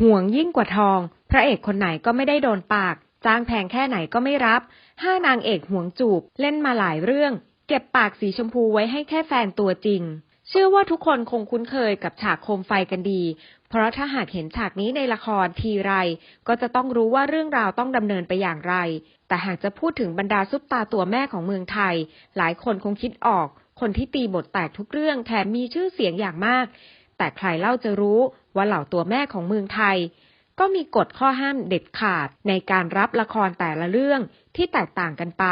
ห่วงยิ่งกว่าทอง พระเอกคนไหนก็ไม่ได้โดนปาก จ้างแพงแค่ไหนก็ไม่รับ ห้านางเอกห่วงจูบ เล่นมาหลายเรื่อง เก็บปากสีชมพูไว้ให้แค่แฟนตัวจริง เชื่อว่าทุกคนคงคุ้นเคยกับฉากโคมไฟกันดี เพราะถ้าหากเห็นฉากนี้ในละครทีไร ก็จะต้องรู้ว่าเรื่องราวต้องดำเนินไปอย่างไร แต่หากจะพูดถึงบรรดาซุปตาตัวแม่ของเมืองไทย หลายคนคงคิดออกคนที่ตีบทแตกทุกเรื่องแถมมีชื่อเสียงอย่างมาก แต่ใครเล่าจะรู้ว่าเหล่าตัวแม่ของเมืองไทย ก็มีกฎข้อห้ามเด็ดขาดในการรับละครแต่ละเรื่องที่แตกต่างกันไป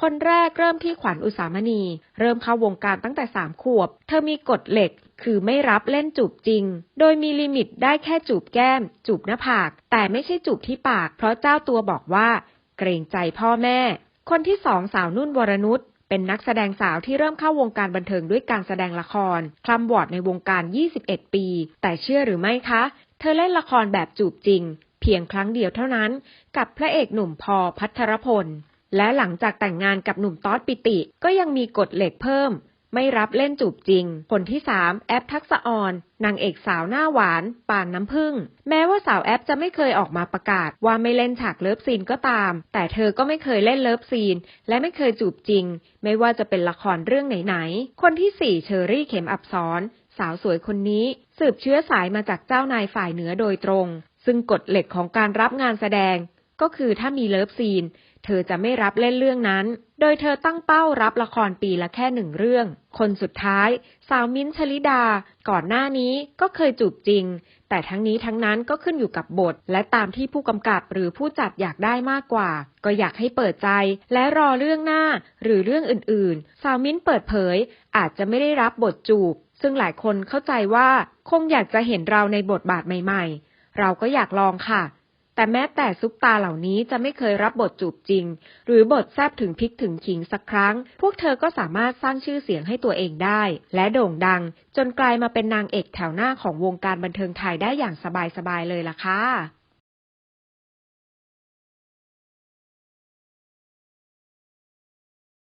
คนแรกเริ่มที่ขวัญอุสามณี เริ่มเข้าวงการตั้งแต่สามขวบ เธอมีกฎเหล็กคือไม่รับเล่นจูบจริง โดยมีลิมิตได้แค่จูบแก้ม จูบหน้าผาก แต่ไม่ใช่จูบที่ปาก เพราะเจ้าตัวบอกว่า เกรงใจพ่อแม่ คนที่สองสาวนุ่นวรนุช เป็นนักแสดงสาวที่เริ่มเข้าวงการบันเทิงด้วยการแสดงละคร คลำวอร์ดในวงการ 21 ปี แต่เชื่อหรือไม่คะ เธอเล่นละครแบบจูบจริง เพียงครั้งเดียวเท่านั้น กับพระเอกหนุ่มพอพัทรพล และหลังจากแต่งงานกับหนุ่มต๊อดปิติ ก็ยังมีกฎเหล็กเพิ่ม ไม่รับเล่นจูบจริง คนที่ 3 แอปทักษะออนนางเอกสาวหน้าหวาน ปานน้ำผึ้งแม้ว่าสาวแอปจะไม่เคยออกมาประกาศ ว่าไม่เล่นฉากเลิฟซีนก็ตาม แต่เธอก็ไม่เคยเล่นเลิฟซีน และไม่เคยจูบจริง ไม่ว่าจะเป็นละครเรื่องไหนๆ คนที่ 4 เชอรี่เข็มอับสรสาวสวยคนนี้ สืบเชื้อสายมาจากเจ้านายฝ่ายเหนือโดยตรง ซึ่งกฎเหล็กของการรับงานแสดง ก็คือถ้ามีเลิฟซีน เธอจะไม่รับเล่นเรื่องนั้น โดยเธอตั้งเป้ารับละครปีละแค่หนึ่งเรื่อง คนสุดท้าย สาวมิ้นชลิดา ก่อนหน้านี้ก็เคยจูบจริง แต่ทั้งนี้ทั้งนั้นก็ขึ้นอยู่กับบท และตามที่ผู้กำกับหรือผู้จัดอยากได้มากกว่า ก็อยากให้เปิดใจ และรอเรื่องหน้า หรือเรื่องอื่นๆ สาวมิ้นเปิดเผย อาจจะไม่ได้รับบทจูบ ซึ่งหลายคนเข้าใจว่าคงอยากจะเห็นเราในบทบาทใหม่ ๆ เราก็อยากลองค่ะ แต่แม้แต่ซุปตาเหล่านี้จะไม่เคยรับบทจูบจริง หรือบทแซบถึงพริกถึงขิงสักครั้ง พวกเธอก็สามารถสร้างชื่อเสียงให้ตัวเองได้ และโด่งดัง จนกลายมาเป็นนางเอกแถวหน้าของวงการบันเทิงไทยได้อย่างสบายๆเลยล่ะค่ะ